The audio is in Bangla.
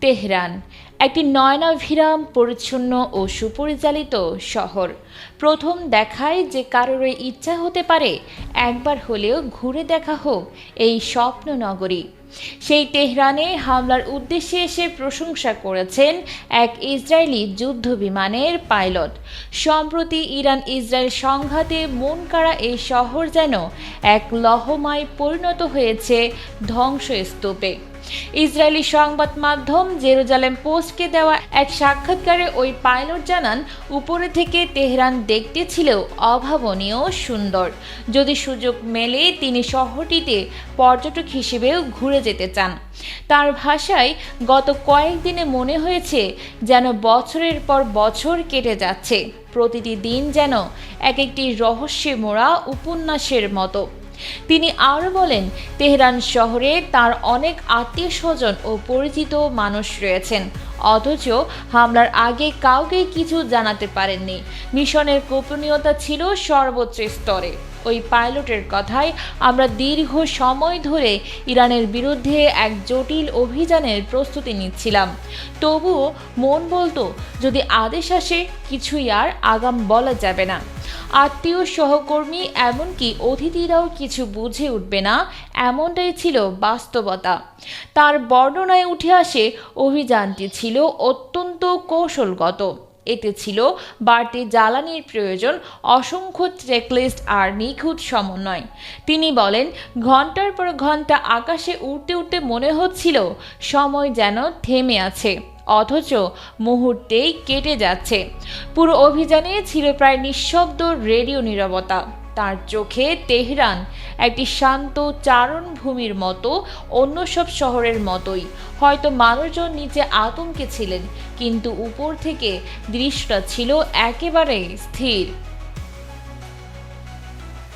তেহরান, একটি নয়নাভিরাম পরিচ্ছন্ন ও সুপরিচালিত শহর। প্রথম দেখায় যে কারোর ইচ্ছা হতে পারে, একবার হলেও ঘুরে দেখা হোক এই স্বপ্ন নগরী সেই তেহরানে হামলার উদ্দেশ্যে এসে প্রশংসা করেছেন এক ইসরায়েলি যুদ্ধ বিমানের পাইলট। সম্প্রতি ইরান ইসরায়েল সংঘাতে মন কাড়া এই শহর যেন এক লহমায় পরিণত হয়েছে ধ্বংসস্তূপে। ইসরায়েলি সংবাদ মাধ্যম জেরুজালেম পোস্টকে দেওয়া এক সাক্ষাৎকারে ওই পাইলট জানান, উপরে থেকে তেহরান দেখতে ছিল অভাবনীয় সুন্দর। যদি সুযোগ মেলে, তিনি শহরটিতে পর্যটক হিসেবেও ঘুরে যেতে চান। তার ভাষায় গত কয়েকদিনে মনে হয়েছে যেন বছরের পর বছর কেটে যাচ্ছে। প্রতিটি দিন যেন এক একটি রহস্যে মোড়া উপন্যাসের মতো। তিনি আরও বলেন, তেহরান শহরে তার অনেক আত্মীয় স্বজন ও পরিচিত মানুষ রয়েছেন। অথচ হামলার আগে কাউকে কিছু জানাতে পারেননি। মিশনের গোপনীয়তা ছিল সর্বোচ্চ স্তরে। ওই পাইলটের কথায় আমরা দীর্ঘ সময় ধরে ইরানের বিরুদ্ধে এক জটিল অভিযানের প্রস্তুতি নিচ্ছিলাম। তবুও মন বলতো, যদি আদেশ আসে, কিছুই আর আগাম বলা যাবে না। আত্মীয় সহকর্মী এমনকি অতিথিরাও কিছু বুঝে উঠবে না, এমনটাই ছিল বাস্তবতা। তার বর্ণনায় উঠে আসে, অভিযানটি ছিল অত্যন্ত কৌশলগত। এতে ছিল বাড়তি জ্বালানির প্রয়োজন, অসংখ্য চেকলিস্ট আর নিখুঁত সমন্বয়। তিনি বলেন, ঘণ্টার পর ঘণ্টা আকাশে উঠতে উঠতে মনে হচ্ছিল, সময় যেন থেমে আছে। অথচ মুহূর্তেই কেটে যাচ্ছে। পুরো অভিযানে ছিল প্রায় নিঃশব্দ রেডিও নিরবতা। তার চোখে তেহরান, একটি শান্ত চারণভূমির মতো, অন্য সব শহরের মতোই। হয়তো মানুষজন নিচে আতঙ্কে ছিলেন, কিন্তু উপর থেকে দৃশ্যটা ছিল একেবারে স্থির।